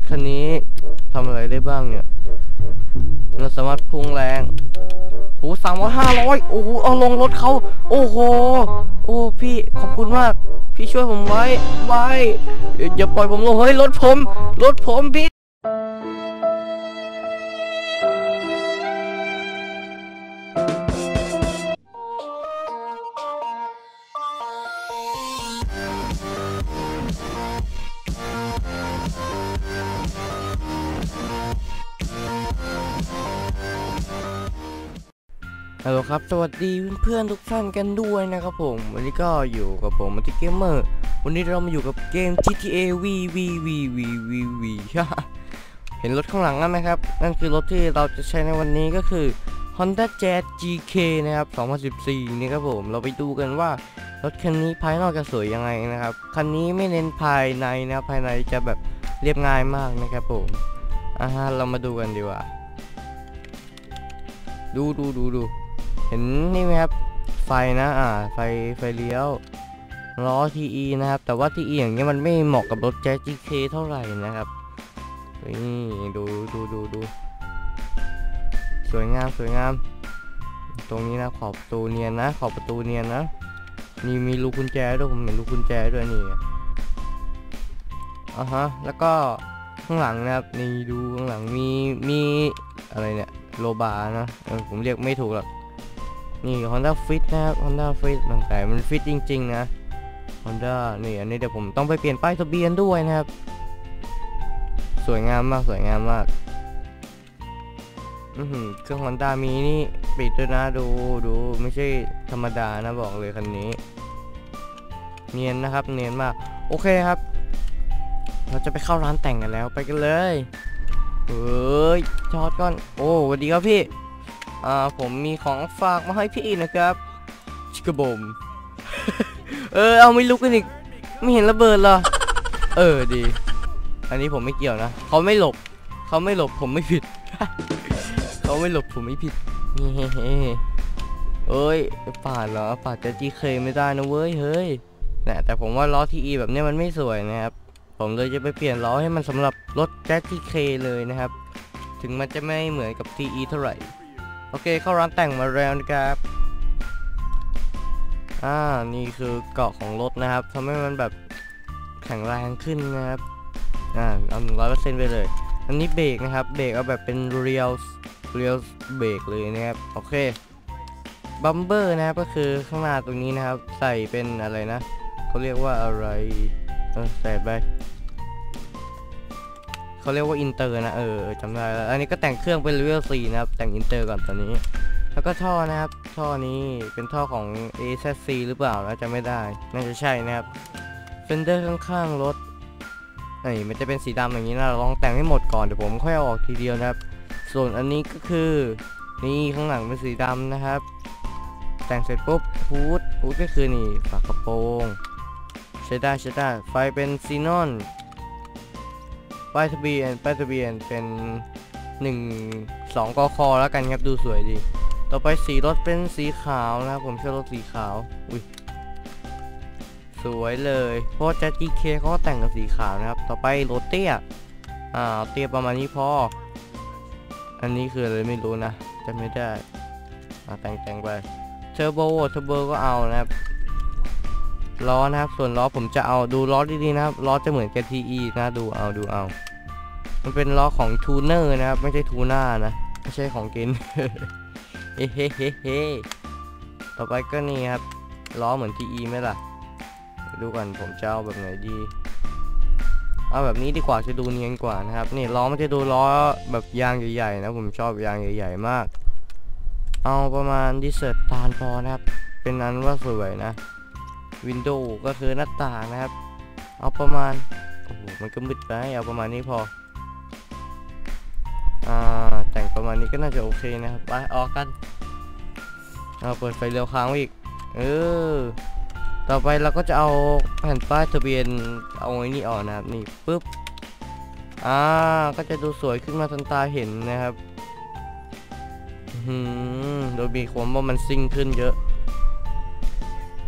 ถคันนี้ทำอะไรได้บ้างเนี่ย เราสามารถพุ่งแรงโอ้สามร้อยห้าร้อยโอ้โหเอาลงรถเขา โอ้โห โอ้พี่ขอบคุณมาก พี่ช่วยผมไว้ไว้อย่าอย่าปล่อยผมลง เฮ้ยรถผม รถผมพี่ ฮัลโหลครับ สวัสดีเพื่อนๆทุกท่านกันด้วยนะครับผม วันนี้ก็อยู่กับผมมัติเกมเมอร์ วันนี้เรามาอยู่กับเกม GTA V V V V V V เห็นรถข้างหลังนั่นไหมครับ นั่นคือรถที่เราจะใช้ในวันนี้ก็คือ Honda Jazz GK นะครับ 2014 นี่ครับผม เราไปดูกันว่ารถคันนี้ภายนอกจะสวยยังไงนะครับ คันนี้ไม่เน้นภายในนะครับภายในจะแบบเรียบง่ายมากนะครับผมอ่าฮะเรามาดูกันดีกว่า ดูดูดูดู เห็นนี่ไหมครับ ไฟนะอ่าไฟไฟเลี้ยวล้อ TE นะครับ แต่ว่า TE อย่างเงี้ยมันไม่เหมาะกับรถ Jazz GK เท่าไหร่นะครับนี่ดูดูดูดูสวยงามสวยงาม ตรงนี้นะขอบประตูเนียนนะ ขอบประตูเนียนนะนี่มีลูกกุญแจด้วยผมเห็นลูกกุญแจด้วยนี่อ่าฮะแล้วก็ข้างหลังนะครับนี่ดูข้างหลังมีมีอะไรเนี่ยโลบานะเออผมเรียกไม่ถูกหรอก นี่ Honda Fit นะครับ Honda Fit ตั้งแต่มันฟิตจริง ๆ นะ Honda นี่อันนี้เดี๋ยวผมต้องไปเปลี่ยนป้ายทะเบียนด้วยนะครับ สวยงามมากสวยงามมากอือหือเครื่อง Honda มีนี่ปิดด้วยนะดูดูไม่ใช่ธรรมดานะบอกเลยคันนี้ เนียนนะครับเนียนมาก โอเคครับ เราจะไปเข้าร้านแต่งกันแล้วไปกันเลยเฮ้ยจอดก่อน โอ้สวัสดีครับพี่ อ่าผมมีของฝากมาให้พี่นะครับ ชิกะบม เออ เอาไม่ลุกกันอีก ไม่เห็นระเบิดเหรอ เออดี อันนี้ผมไม่เกี่ยวนะ เขาไม่หลบ เขาไม่หลบผมไม่ผิด เขาไม่หลบผมไม่ผิดเฮ้เอ้ยปาดเหรอปาดจะจีเคไม่ได้นะเว้ย เฮ้ยนะแต่ผมว่าล้อทีอีแบบเนี้ยมันไม่สวยนะครับ ผมเลยจะไปเปลี่ยนล้อให้มันสำหรับรถแจ๊สจีเคเลยนะครับ ถึงมันจะไม่เหมือนกับ TE เท่าไหร่ โอเคเข้าร้านแต่งมาแล้วนะครับ อ่า นี่คือเกาะของรถนะครับทำให้มันแบบแข็งแรงขึ้นนะครับ อ่า เอาหนึ่งร้อยเปอร์เซ็นต์ไปเลย อันนี้เบรกนะครับ เบรกเอาแบบเป็นเรียลเรียลเบรกเลยนะครับ โอเค บัมเบอร์นะครับก็คือข้างหน้าตรงนี้นะครับ ใส่เป็นอะไรนะ เขาเรียกว่าอะไร เออ ใส่ไป เขาเรียกว่าอินเตอร์นะเออจำได้แล้วอันนี้ก็แต่งเครื่องเป็นเลเวล4นะครับ แต่งอินเตอร์ก่อนตอนนี้ แล้วก็ท่อนะครับ ท่อนี้เป็นท่อของ AZC หรือเปล่านะจำไม่ได้ น่าจะใช่นะครับเฟนเดอร์ข้างๆรถนี่มันจะเป็นสีดำอย่างนี้นะลองแต่งให้หมดก่อนเดี๋ยวผมค่อยเอาออกทีเดียวนะครับ ส่วนอันนี้ก็คือนี่ข้างหลังเป็นสีดำนะครับ แต่งเสร็จปุ๊บฮูดฮูดก็คือนี่ฝากระโปรงใช้ได้ใช้ได้ไฟเป็นซีนอน ป้ายทะเบียนป้ายทะเบียนเป็นหนึ่งสองกคอแล้วกันครับดูสวยดี ต่อไปสีรถเป็นสีขาวนะครับผมชอบรถสีขาวอุ้ยสวยเลยเพราะจะจีเคเขาแต่งกับสีขาวนะครับ ต่อไปรถเตี้ยอ่าเตี้ยประมาณนี้พออันนี้คืออะไรไม่รู้นะจะไม่ได้อ่าแต่งแต่งไปเทอร์โบเทอร์โบก็เอานะครับล้อนะครับส่วนล้อผมจะเอาดูล้อดีๆนะครับล้อจะเหมือนกับ TE นะดูเอาดูเอา มันเป็นล้อของทูเนอร์นะครับ ไม่ใช่ทูน่านะ ไม่ใช่ของกิน เฮ้เฮ้เฮ้เฮ้ต่อไปก็นี่ครับ ล้อเหมือน TE ไหมล่ะ ดูก่อนผมจะเอาแบบไหนดี เอาแบบนี้ดีกว่าจะดูเนียนกว่านะครับ นี่ล้อมันจะดูล้อแบบยางใหญ่ๆนะ ผมชอบยางใหญ่ ๆ มาก เอาประมาณดิเซอร์ตานพอนะครับ เป็นนั้นว่าสวยนะ วินโดว์ก็คือหน้าต่างนะครับ เอาประมาณ โอ้โห มันก็มืดไป เอาประมาณนี้พอ อ่าแต่งประมาณนี้ก็น่าจะโอเคนะครับไปออกกันเอาเปิดไฟเร็วค้างไว้อีกเออต่อไปเราก็จะเอาแผ่นป้ายทะเบียนเอาไว้นี่ออกนะครับนี่ปุ๊บอ่าก็จะดูสวยขึ้นมาทันตาเห็นนะครับอื้อหืมโดยมีความว่ามันซิ่งขึ้นเยอะ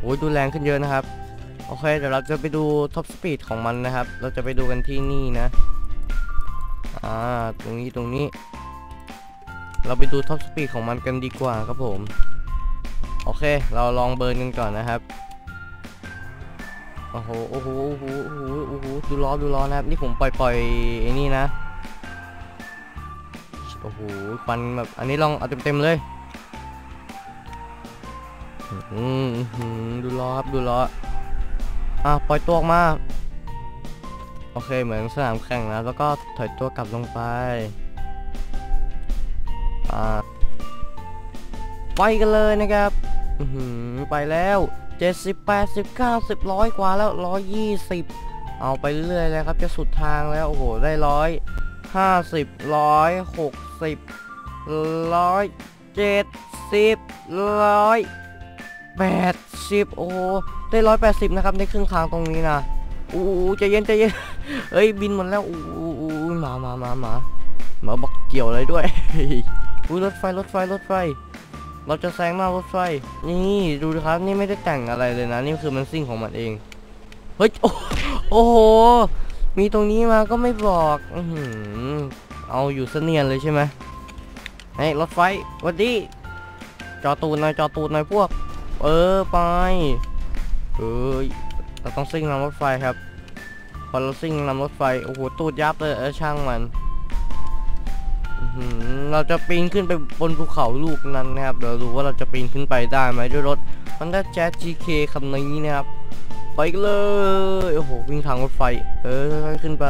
โอ้ยดูแรงขึ้นเยอะนะครับ โอเค เดี๋ยวเราจะไปดูท็อปสปีดของมันนะครับ เราจะไปดูกันที่นี่นะ อ่าตรงนี้ตรงนี้ เราไปดูท็อปสปีดของมันกันดีกว่าครับผม โอเค เราลองเบิร์นกันก่อนนะครับโอ้โหโอ้โหโอ้โหโอ้โหโอ้โหดูล้อดูล้อนะครับ นี่ผมปล่อยปล่อยไอ้นี่นะโอ้โหควันแบบอันนี้ลองเอาเต็มเลยอืมอื้อหือดูล้อครับดูล้ออะปล่อยตัวออกมา โอเคเหมือนสนามแข่งนะแล้วก็ถอยตัวกลับลงไปอ่าไปกันเลยนะครับไปแล้ว 70 80 90ร้อยกว่าแล้ว 120 เอาไปเรื่อยๆเลยครับ จะสุดทางแล้ว โอ้โห ได้ร้อยห้าสิบร้อยหกสิบร้อยเจ็ดสิบร้อยแปดสิบโอ้โห ได้ร้อยแปดสิบนะครับ ในครึ่งทางตรงนี้นะ อู้ใจเย็นใจเย็นเอ้ยบินหมดแล้วอู้อู้มามามามามาบอกเกี่ยวอะไรด้วยอุ้ยรถไฟรถไฟรถไฟ เราจะแซงหน้ารถไฟ นี่ดูครับนี่ไม่ได้แต่งอะไรเลยนะ นี่คือมันซิ่งของมันเองเฮ้ยโอ้โหมีตรงนี้มาก็ไม่บอกอืเอาอยู่เสนียนเลยใช่ไหมไอ้ยรถไฟวัดดีจอตูนหน่อยจอตูนหน่อยพวก เออไปเอ้ย เราต้องซิ่งนำรถไฟครับ พอเราซิ่งนำรถไฟ โอ้โห ตูดยับเลย เออช่างมันเราจะปีนขึ้นไปบนภูเขาลูกนั้นนะครับ เดี๋ยวดูว่าเราจะปีนขึ้นไปได้ไหมด้วยรถ Honda Jazz GK คันนี้นะครับ ไปเลย โอ้โห วิ่งทางรถไฟ เออขึ้นไป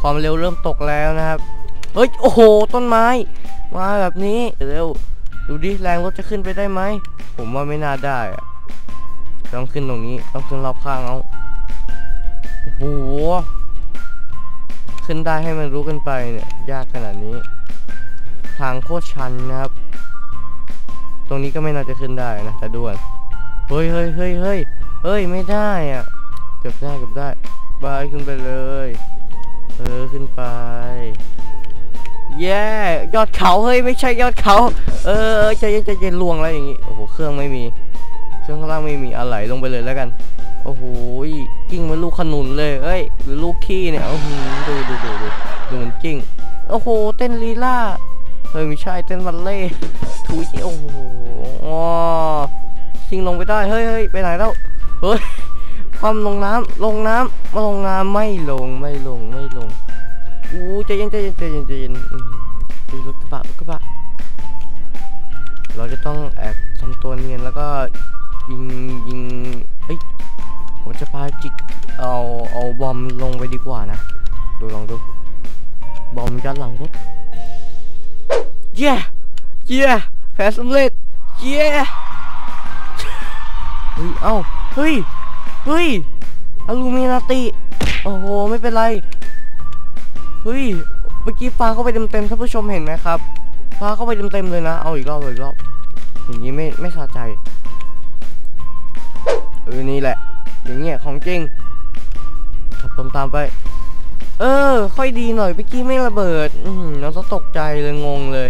ความเร็วเริ่มตกแล้วนะครับ เฮ้ย โอ้โห ต้นไม้ มาแบบนี้ เร็ว ดูดิ แรงรถจะขึ้นไปได้ไหม ผมว่าไม่น่าได้อะ ต้องขึ้นตรงนี้ ต้องขึ้นรอบข้างเอาโอ้โหขึ้นได้ให้มันรู้กันไปเนี่ย ยากขนาดนี้ ทางโคตรชันนะครับ ตรงนี้ก็ไม่น่าจะขึ้นได้นะแต่ด่วนเฮ้ยเฮ้ยเฮ้ยเฮ้ยเฮ้ยไม่ได้อะเกือบได้เกือบได้ไปขึ้นไปเลยเออขึ้นไปแย่ยอดเขาเฮ้ยไม่ใช่ยอดเขา เออใจเย็นใจเย็นลวงแล้วอย่างงี้โอ้โหเครื่องไม่มี เครื่องข้างล่างไม่มีอะไหลลงไปเลยแล้วกัน โอ้โหกิ้งเหมันลูกขนุนเลยเอ้ยหรือลูกขี้เนี่ยโอ้โหดูดูดูดูดูมันกิ้งโอ้โห เต้นลีลาเฮ้ยไม่ใช่เต้นบัลเล่ถุยโอ้โหอ๋อซิงลงไปได้เฮ้ยเฮ้ยไปไหนแล้วเฮ้ยความลงน้ำลงน้ำมาลงน้ำไม่ลงไม่ลงไม่ลงอู้ใจเย็นใจเย็นใจเย็นใจเย็นอืมดูรถกระบะรถกระบะเราจะต้องแอบทำตัวเนียนแล้วก็ ยิงยิงเอ้ยผมจะพาจิกเอาเอาบอมลงไปดีกว่านะ ดูลองดู บอมยัดหลังรถเย้เย้แผนสำเร็จเย้เฮ้ย เอ้า เฮ้ย เฮ้ยอลูมินาติ โอ้โห ไม่เป็นไร เฮ้ย เมื่อกี้ปลาเข้าไปเต็มๆท่านผู้ชมเห็นไหมครับปลาเข้าไปเต็มๆเลยนะ เอาอีกรอบเอาอีกรอบ อย่างนี้ไม่ไม่สะใจ เออนี่แหละ อย่างเงี้ยของจริงขับตามตามไป เออ ค่อยดีหน่อยเมื่อกี้ไม่ระเบิด อืมเราต้องตกใจเลยงงเลย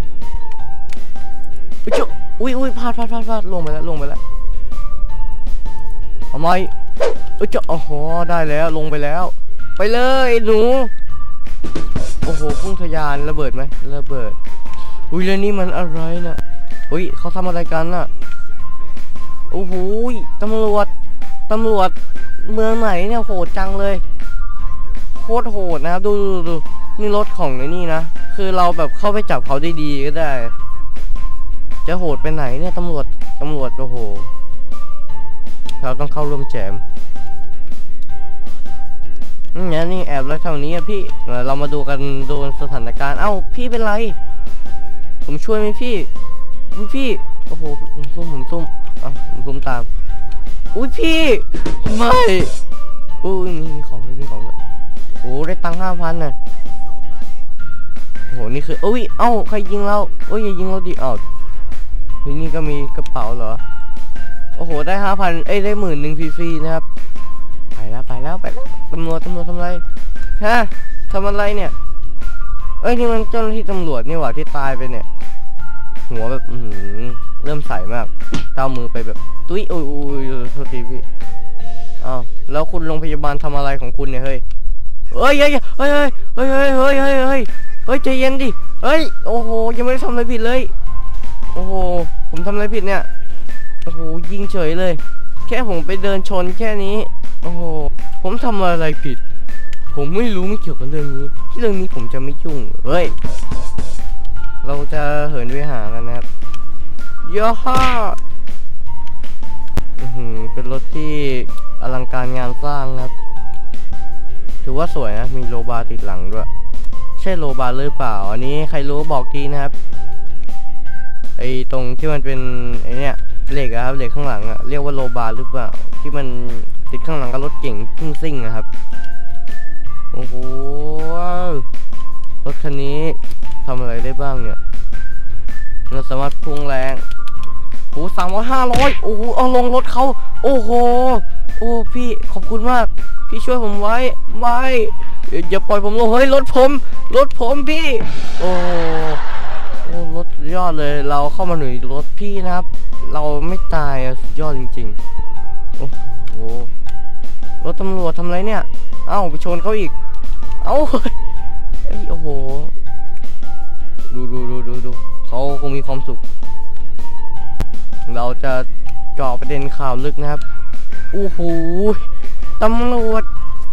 อุ๊ยเจ้าอุ้ยอุ้ยพลาดพลาดพลาดพลาดลงไปแล้วลงไปแล้วทำไมเอ้ยเจ้าโอ้โหได้แล้วลงไปแล้ว ไปเลยหนูโอ้โหพุ่งทะยานระเบิดไหมระเบิดอุ้ยแล้วนี่มันอะไรนะ่ะอุ้ยเขาทำอะไรกันน่ะโอ้โหตำรวจ ตำรวจเมืองไหนเนี่ยโหดจังเลยโคตรโหดนะครับ ดูดูดูนี่รถของไอ้นี่นะ คือเราแบบเข้าไปจับเขาได้ดีก็ได้ จะโหดไปไหนเนี่ยตำรวจตำรวจโอ้โห เราต้องเข้าร่วมแจมเนี่ยนี่แอบแล้วเท่านี้อะพี่ เรามาดูกันดูสถานการณ์ เอ้าพี่เป็นไร ผมช่วยไหมพี่พี่ โอ้โหผมซุ่มผมซุ่มอะผมซุ่มตาม อุ้ยพี่ ไม่อุ้ยมีของด้วยมีของด้วยโอ้ได้ตังค์ห้าพันน่ะโหนี่คืออุ้ยเอ้าใครยิงเราโอ้ยอย่ายิงเราดิเอ้าเฮ้ยนี่ก็มีกระเป๋าเหรอโอ้โหได้ห้าพันเอ้ยได้หมื่นหนึ่งฟรีๆนะครับไปแล้วไปแล้วไปแล้วตำรวจตำรวจทำไรฮะทำอะไรเนี่ยเอ้ยนี่มันเจ้าหน้าที่ตำรวจนี่หว่าที่ตายไปเนี่ย หัวแบบ อือหือ เริ่มใสมากเท้ามือไปแบบ ตุ้ยโอ้ยโอ้ยโทษทีพี่อ้าวแล้วคุณโรงพยาบาลทำอะไรของคุณเนี่ยเฮ้ยเฮ้ยเฮ้ยเฮ้ยเฮ้ยเฮ้ยเฮ้ยเฮ้ยเฮ้ยเฮ้ยใจเย็นดิเฮ้ยโอ้โหยังไม่ได้ทำอะไรผิดเลย โอ้โหผมทำอะไรผิดเนี่ยโอ้โหยิงเฉยเลย แค่ผมไปเดินชนแค่นี้โอ้โหผมทำอะไรผิด ผมไม่รู้ไม่เกี่ยวกับเรื่องนี้ เรื่องนี้ผมจะไม่ยุ่งเฮ้ยเราจะเหินไปหากันนะครับ ยฮ่าอื้อหือเป็นรถที่อลังการงานสร้างครับ ถือว่าสวยนะ มีโลบาร์ติดหลังด้วย ใช่โลบาร์หรือเปล่า อันนี้ใครรู้บอกทีนะครับ ไอตรงที่มันเป็นไอเนี้ยเหล็กครับเหล็กข้างหลังอะเรียกว่าโลบาร์หรือเปล่า ที่มันติดข้างหลังกับรถเก่งพุ่งซิ่งนะครับ โอ้โห รถคันนี้ทำอะไรได้บ้างเนี่ย เราสามารถพุ่งแรง โอ้สามร้อยห้าร้อยโอ้โหเอาลงรถเขาโอ้โห โอ้พี่ขอบคุณมาก พี่ช่วยผมไว้ไม่อย่าอย่าปล่อยผมลงเฮ้ยรถผมรถผมพี่ โอ้โอ้รถยอดเลยเราเข้ามาหนุนรถพี่นะครับ เราไม่ตายอะสุดยอดจริงๆโอ้โหรถตำรวจทำไรเนี่ย เอ้าไปชนเขาอีก เอ้าเฮ้ยโอ้โห ดูดูดูดูดูเขาคงมีความสุข เราจะเจาะประเด็นข่าวลึกนะครับโอ้โหตำรวจ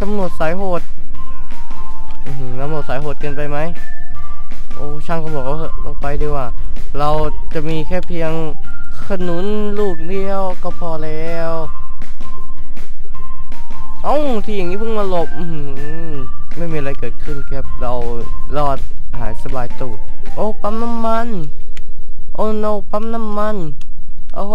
ตำรวจสายโหดหือตำรวจสายโหดเกินไปไหมโอ้ช่างตำรวจเขาเหอะเราไปดีกว่า เราจะมีแค่เพียงขนุนลูกเดียวก็พอแล้วเอ้าทีอย่างนี้เพิ่งมาหลบไม่มีอะไรเกิดขึ้นครับ เรารอดหายสบายตูด โอ้ปั๊มน้ำมัน โอ้ no ปั๊มน้ำมัน โอ้โห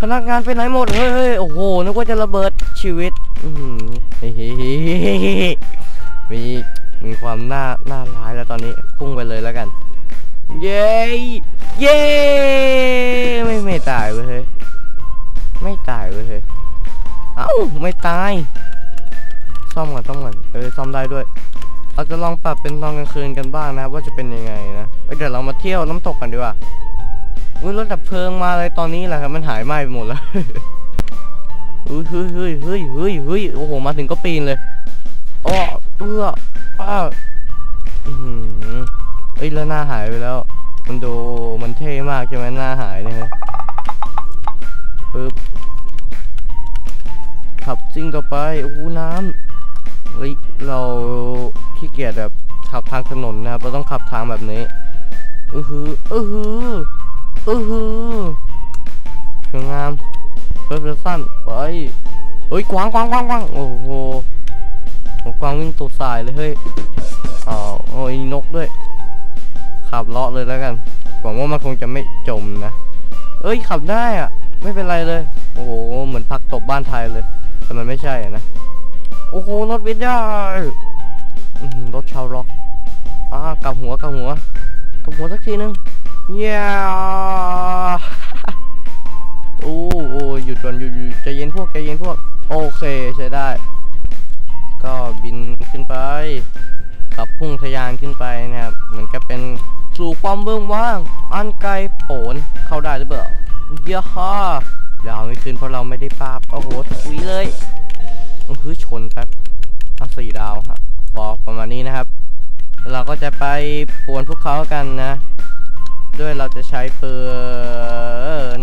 พนักงานไปไหนหมดเฮ้ยโอ้โหนึกว่าจะระเบิดชีวิตอือหือเฮ้ยเฮ้ยเฮ้ยเฮ้ยเฮ้ยมีมีความน่าน่าร้ายแล้วตอนนี้พุ่งไปเลยแล้วกัน เย้เย้ไม่ไม่ตายเว้ยไม่ตายเว้ยเอ้าไม่ตาย ซ่อมก่อนซ่อมก่อนเออซ่อมได้ด้วยเราจะลองปรับเป็นตอนกลางคืนกันบ้างนะครับว่าจะเป็นยังไงนะเอ้ยเดี๋ยวเรามาเที่ยวน้ำตกกันดีกว่า อุ้ยรถดับเพลิงมาเลยตอนนี้แหละครับมันหายไหม้ไปหมดแล้วเฮ้ยเฮ้ยเฮ้ยเฮ้ยเฮ้ยเฮ้ยโอ้โหมาถึงก็ปีนเลยอ้อเอื้ออ้าวอือหือเอ้ยแล้วหน้าหายไปแล้ว มันดูมันเท่มากใช่ไหมหน้าหายเนี่ยฮะปึ๊บขับซิ่งต่อไปโอ้น้ำเฮ้ยเราขี้เกียจแบบขับทางถนนนะครับเราต้องขับทางแบบนี้อือหืออือหือ อือหือสวยงามเพิ่มสั้นไปเฮ้ยกวางกวางกวางกวางโอ้โหโอ้กวางวิ่งตัวสายเลยเฮ้ยอ้าวโอ้ยนกด้วย ขับเลาะเลยแล้วกันหวังว่ามันคงจะไม่จมนะเอ้ยขับได้อะไม่เป็นไรเลย โอ้โหเหมือนผักตบบ้านไทยเลย แต่มันไม่ใช่นะโอ้โหรถวิทย์ได้รถชาวร็อกอ่ากับหัวกับหัวกับหัวสักทีนึง เย้โอ้โอ้หยุดก่อนหยุดใจเย็นพวกใจเย็นพวก โอเคใช้ได้ ก็บินขึ้นไปขับพุ่งทะยานขึ้นไปนะครับเหมือนกับเป็นสู่ความเบื้องว่าง อันไกลโผนเข้าได้หรือเปล่าเยอะฮ่าดาวไม่ขึ้นเพราะเราไม่ได้ปราบโอ้โหทุยเลยโอ้โหชนแป๊บอะสี่ดาวฮะพอประมาณนี้นะครับ เราก็จะไปป่วนพวกเขากันนะ ด้วยเราจะใช้ปืน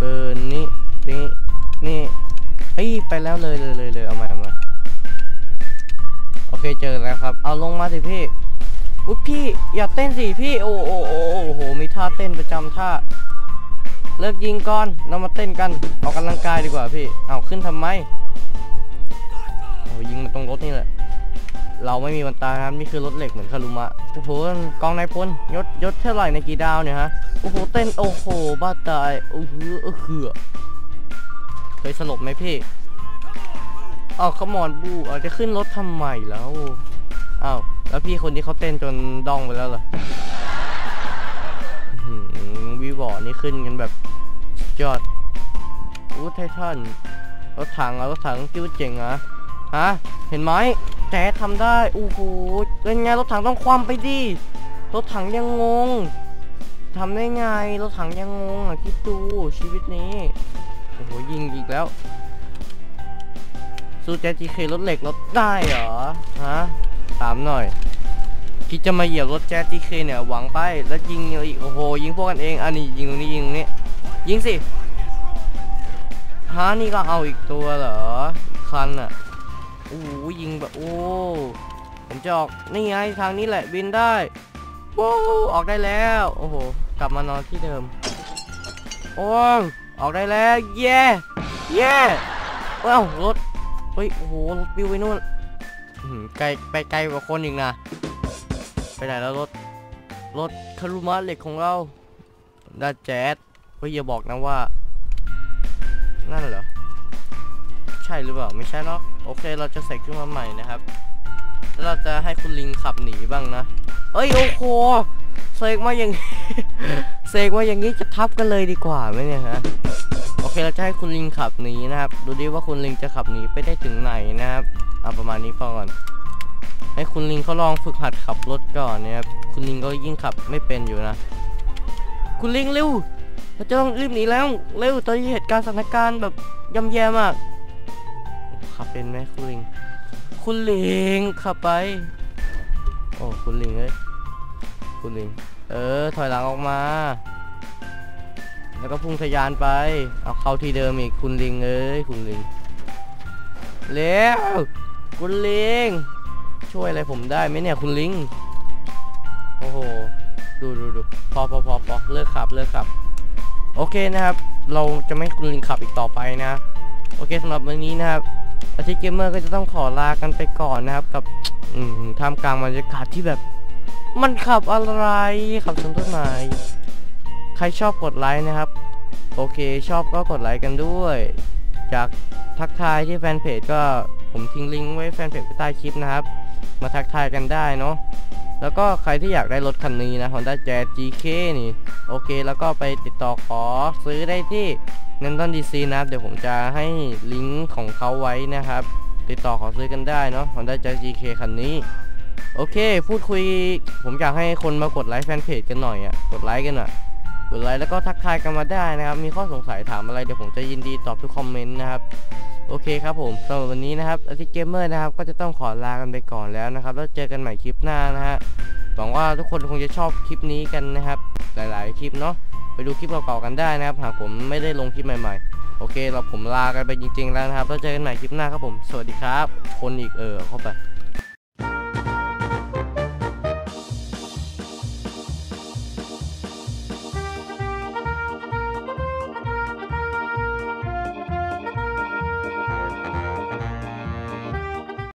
ปืนนี่นี่นี่เฮ้ยไปแล้วเลยเลยเลยเลยเอามาเอามาโอเคเจอแล้วครับ เอาลงมาสิพี่อุ๊ยพี่อย่าเต้นสิพี่โอ้โอ้โอ้โอ้โหมีท่าเต้นประจำท่า เลิกยิงก่อนเรามาเต้นกันออกกำลังกายดีกว่าพี่เอาขึ้นทำไมโอ้ยิงมาตรงรถนี่แหละ เราไม่มีวันตายครับนี่คือรถเหล็กเหมือนคารุมะโอ้โหกองนายพลยศยศเท่าไหร่ในกี่ดาวเนี่ยฮะโอ้โหเต้นโอ้โหบ้าตายโอ้โหเออเขื่อเคยสลบไหมพี่อ้าวขมอนบูเอาจะขึ้นรถทำไมแล้วอ้าวแล้วพี่คนนี้เขาเต้นจนดองไปแล้วเหรออื้อหือวีวอนี่ขึ้นกันแบบสุดยอดอู้ไททันรถถังอะรถถังกิ้วเจ๋งอะ ฮะ เห็นไหมแจ๊ดทำได้โอ้โหเป็นไงรถถังต้องคว่ำไปดิ รถถังยังงงทำได้ไง รถถังยังงงอะคิดดูชีวิตนี้ โอ้โหยิงอีกแล้วสู้แจ๊จีเครถเหล็กรถได้เหรอ ฮะ ถามหน่อยคิดจะมาเหยียบรถแจ๊จีเคเนี่ยหวังไป แล้วยิงอีกโอ้โหยิงพวกกันเองอันนี้ยิงตรงนี้ยิงตรงนี้ ยิงสิฮะนี่ก็เอาอีกตัวเหรอ คันอะ โอ้ยิงแบบโอ้ผมจะออกนี่ไงทางนี้แหละบินได้ว้าวออกได้แล้วโอ้โหกลับมานอนที่เดิมโอ้ออกได้แล้วเย้เย้ว้าวรถเฮ้ยโอ้โหรถปิวไปนู่นไกลไปไกลกว่าคนอีกนะไปไหนแล้วรถรถคารุมะเหล็กของเราดาแจ๊ดเฮ้ยอย่าบอกนะว่านั่นเหรอ ใช่หรือเปล่าไม่ใช่เนาะโอเค เราจะใส่ขึ้นมาใหม่นะครับ แล้วเราจะให้คุณลิงขับหนีบ้างนะเอ้ยโอ้โหเสกมาอย่างเสกมาอย่างนี้จะทับกันเลยดีกว่าไหมเนี่ยฮะโอเคเราจะให้คุณลิงขับหนีนะครับ ดูดิว่าคุณลิงจะขับหนีไปได้ถึงไหนนะครับเอาประมาณนี้พอก่อนให้คุณลิงเขาลองฝึกหัดขับรถก่อนนะครับคุณลิงก็ยิ่งขับไม่เป็นอยู่นะ คุณลิงเร็วเราจะต้องรีบหนีแล้วเร็วตอนนี้เหตุการณ์สถานการณ์แบบย่ำแย่มาก ขับเป็นไหมคุณลิง คุณลิงขับไป โอ้คุณลิงเอ้ยคุณลิง เออ ถอยหลังออกมา แล้วก็พุ่งทะยานไป เอาเข้าที่เดิมอีกคุณลิงเอ้ยคุณลิงเร็วคุณลิง ช่วยอะไรผมได้ไหมเนี่ยคุณลิง โอ้โห ดูดูดูพอพอพอพอเลิกขับเลิกขับ โอเคนะครับ เราจะไม่ให้คุณลิงขับอีกต่อไปนะ โอเคสำหรับวันนี้นะครับ อาทิตย์เกมเมอร์ก็จะต้องขอลากันไปก่อนนะครับ กับอืท่ามกลางบรรยากาศที่แบบ มันขับอะไรขับชนต้นไม้ใครชอบกดไลค์นะครับ โอเคชอบก็กดไลค์กันด้วย จากทักทายที่แฟนเพจก็ผมทิ้งลิงก์ไว้แฟนเพจใต้คลิปนะครับ มาทักทายกันได้เนาะแล้วก็ใครที่อยากได้รถคันนี้นะ Honda Jazz GK นี่ โอเค แล้วก็ไปติดต่อขอซื้อได้ที่ n a n t o n DC นะครับ เดี๋ยวผมจะให้ลิงก์ของเขาไว้นะครับ ติดต่อขอซื้อกันได้เนาะ Honda Jazz GK คันนี้ โอเค พูดคุย ผมอยากให้คนมากดไลค์แฟนเพจกันหน่อยอะ่ะ กดไลค์กันอะ กดไลค์แล้วก็ทักทายกันมาได้นะครับ มีข้อสงสัยถามอะไรเดี๋ยวผมจะยินดีตอบทุกคอมเมนต์นะครับ โอเคครับผมสำหรับวันนี้นะครับอาทิเกมเมอร์นะครับ ก็จะต้องขอลากันไปก่อนแล้วนะครับ แล้วเจอกันใหม่คลิปหน้านะฮะหวังว่าทุกคนคงจะชอบคลิปนี้กันนะครับ หลายๆ คลิปเนาะไปดูคลิปเก่าๆกันได้นะครับ หากผมไม่ได้ลงคลิปใหม่ๆ โอเค เราผมลากันไปจริงๆแล้วนะครับ แล้วเจอกันใหม่คลิปหน้าครับผม สวัสดีครับ คนอีกเออเข้าไป